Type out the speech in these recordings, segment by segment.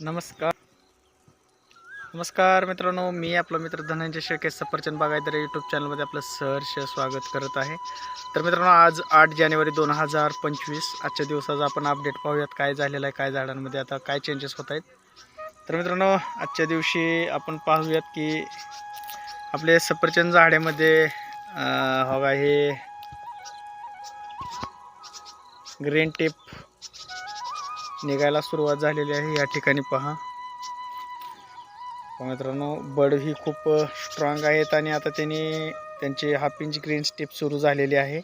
नमस्कार. नमस्कार मित्रांनो मी आपला मित्र धनंजय शेळके सफरचंद बागायतर यूट्यूब चॅनलमध्ये आपलं सहर्ष स्वागत करत आहे. तर मित्रांनो आज आठ जानेवारी दोन हजार पंचवीस आजच्या दिवसाचा आपण अपडेट पाहूयात काय झालेलं आहे काय झाडांमध्ये आता काय चेंजेस होत आहेत. तर मित्रांनो आजच्या दिवशी आपण पाहूयात की आपले सफरचंद झाडेमध्ये हवा हे ग्रीन टेप निघायला सुरुवात झालेली आहे या ठिकाणी पहा. मित्रांनो बर्ड ही खूप स्ट्रॉंग आहेत आणि आता त्यांनी त्यांची हाफ इंच ग्रीन स्टेप सुरू झालेली आहे.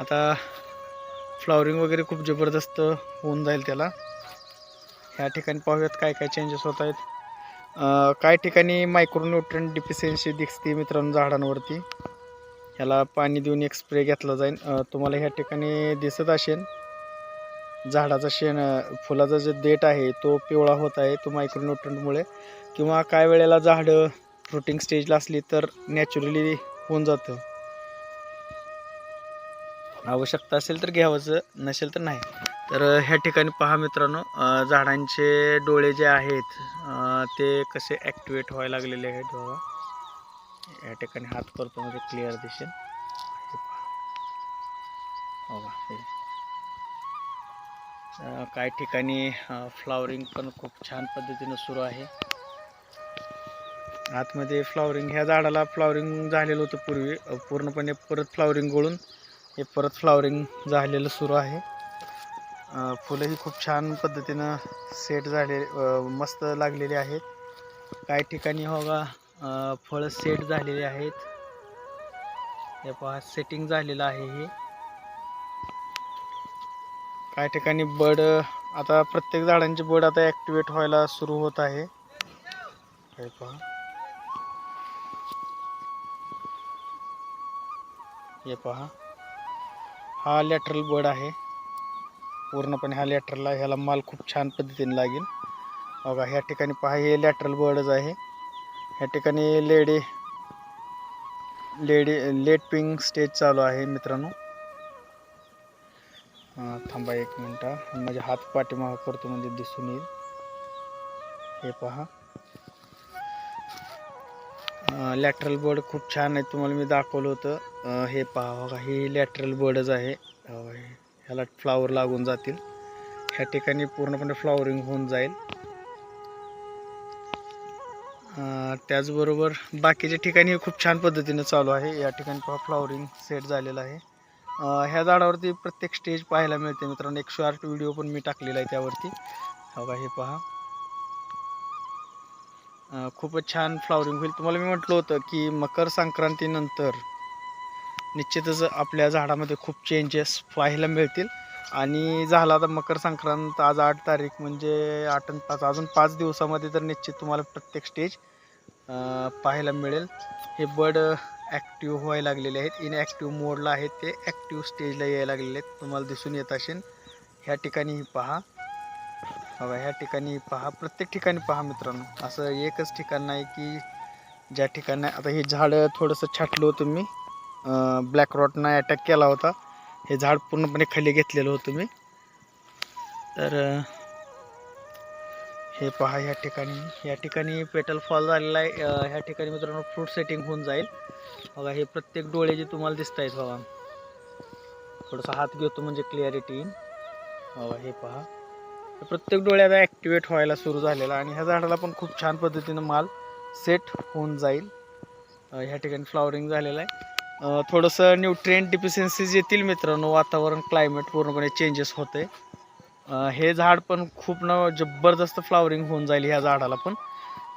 आता फ्लॉवरिंग वगैरे खूप जबरदस्त होऊन जाईल त्याला. ह्या ठिकाणी पाहूयात काय काय चेंजेस होत आहेत. काय ठिकाणी मायक्रोन्युट्रन डिफिशियन्सी दिसते मित्रांनो झाडांवरती. ह्याला पाणी देऊन एक स्प्रे घेतला जाईल. तुम्हाला ह्या ठिकाणी दिसत असेल. झाडाचा शेण फुलाचा जो देठ आहे तो पिवळा होत आहे तो मायक्रोन्युट्रंटमुळे किंवा काय वेळेला झाडं फ्रुटिंग स्टेजला असली तर नॅचरली होऊन जातं. आवश्यकता असेल तर घ्यावंचं नसेल तर नाही. तर ह्या ठिकाणी पहा मित्रांनो झाडांचे डोळे जे आहेत ते कसे ॲक्टिवेट व्हायला लागलेले आहेत बघा. या ठिकाणी हात करतो म्हणजे क्लिअर दिसेल. हे हो हे. काही ठिकाणी फ्लॉवरिंग पण खूप छान पद्धतीनं सुरू आहे. आतमध्ये फ्लॉवरिंग ह्या झाडाला फ्लॉवरिंग झालेलं होतं पूर्वी. पूर्णपणे परत फ्लॉवरिंग गळून हे परत फ्लॉवरिंग झालेलं सुरू आहे. फुलंही खूप छान पद्धतीनं सेट झाले मस्त लागलेली आहेत. काही ठिकाणी हो फळं सेट झालेली आहेत. हे पहा सेटिंग झालेलं आहे हे. काही ठिकाणी बड आता प्रत्येक झाडांचे बड आता ॲक्टिवेट व्हायला सुरू होत आहे. हे पहा. हे पहा. हा लॅटरल बड आहे. पूर्णपणे हा लॅटरल आहे ह्याला माल खूप छान पद्धतीने लागेल. बघा ह्या ठिकाणी पहा हे लॅटरल बर्डच आहे. ह्या ठिकाणी लेडी लेडी लेट पिंग स्टेज चालू आहे मित्रांनो. थांबा एक मिनटं म्हणजे हात पाठीमाग करतो म्हणजे दिसून येईल. हे पहा. लॅटरल बर्ड खूप छान आहे तुम्हाला मी दाखवलं होतं. हे पहा बघा ही लॅटरल बर्डच आहे. ह्याला फ्लावर लागून जातील. ह्या ठिकाणी पूर्णपणे फ्लॉवरिंग होऊन जाईल. त्याचबरोबर बाकीच्या ठिकाणी खूप छान पद्धतीनं चालू आहे. या ठिकाणी पहा फ्लॉवरिंग सेट झालेलं आहे. ह्या झाडावरती प्रत्येक स्टेज पाहायला मिळते मित्रांनो. एक शॉर्ट व्हिडिओ पण मी टाकलेला आहे त्यावरती. बघा हे पहा. खूपच छान फ्लॉवरिंग होईल. तुम्हाला मी म्हटलं होतं की मकर संक्रांतीनंतर निश्चितच आपल्या झाडामध्ये खूप चेंजेस पाहायला मिळतील. आणि झाला आता मकर संक्रांत आज आठ तारीख म्हणजे आठ आणि पाच अजून पाच दिवसामध्ये तर निश्चित तुम्हाला प्रत्येक स्टेज पाहायला मिळेल. हे बर्ड ॲक्टिव्ह व्हायला लागलेले आहेत. इनॲक्टिव्ह मोडला आहेत ते. ॲक्टिव्ह स्टेजला यायला लागलेले आहेत. तुम्हाला दिसून येत असेल. ह्या ठिकाणी पहा. बघा ह्या ठिकाणी पहा. प्रत्येक ठिकाणी पहा मित्रांनो. असं एकच ठिकाण नाही की ज्या ठिकाणी आता हे झाडं थोडंसं छाटलं होतं मी. ब्लॅक रॉटनं अटॅक केला होता. हे झाड पूर्णपणे खाली घेतलेलं होतं मी. तर हे पहा ह्या ठिकाणी. या ठिकाणी पेटल फॉल झालेला आहे. ह्या ठिकाणी मित्रांनो फ्रूट सेटिंग होऊन जाईल. बघा हे प्रत्येक डोळे जे तुम्हाला दिसत आहेत बघा. थोडासा हात घेतो म्हणजे क्लिअरिटी येईल बघा हे पहा. हे प्रत्येक डोळ्यात ॲक्टिवेट व्हायला सुरू झालेला आणि ह्या झाडाला पण खूप छान पद्धतीनं माल सेट होऊन जाईल. ह्या ठिकाणी फ्लॉवरिंग झालेलं आहे. थोडंसं न्यूट्रिएंट डिफिशियन्सीज येतील मित्रांनो. वातावरण क्लायमेट पूर्णपणे चेंजेस होते हे झाड पण खूप न जबरदस्त फ्लॉवरिंग होऊन जाईल ह्या झाडाला पण.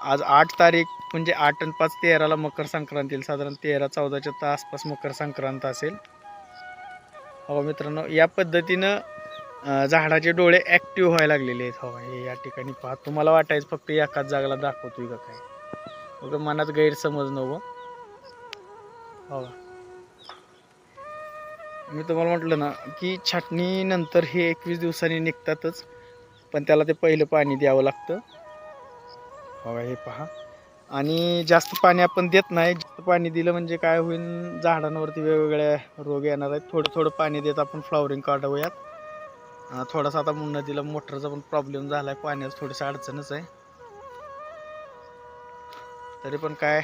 आज आठ तारीख म्हणजे आठ आणि पाच तेराला मकर संक्रांत येईल. साधारण तेरा चौदाच्या आसपास मकर संक्रांत असेल. हो मित्रांनो या पद्धतीनं झाडाचे डोळे ॲक्टिव्ह व्हायला लागलेले आहेत हो हे या ठिकाणी पहा. तुम्हाला वाटायचं फक्त एकाच जागेला दाखवतोय का काय? मनात गैरसमज नको. हो मी तुम्हाला म्हटलं ना की छाटणीनंतर हे एकवीस दिवसांनी निघतातच पण त्याला ते पहिलं पाणी द्यावं लागतं. हो हे पहा. आणि जास्त पाणी आपण देत नाही. जास्त पाणी दिलं म्हणजे काय होईल झाडांवरती वेगवेगळ्या रोग येणार आहेत. थोडं थोडं पाणी देत आपण फ्लॉवरिंग काढवूयात. थोडासा आता नदीला मोटरचा पण प्रॉब्लेम झाला आहे पाण्याचं थोडीशी अडचणच आहे. तरी पण काय?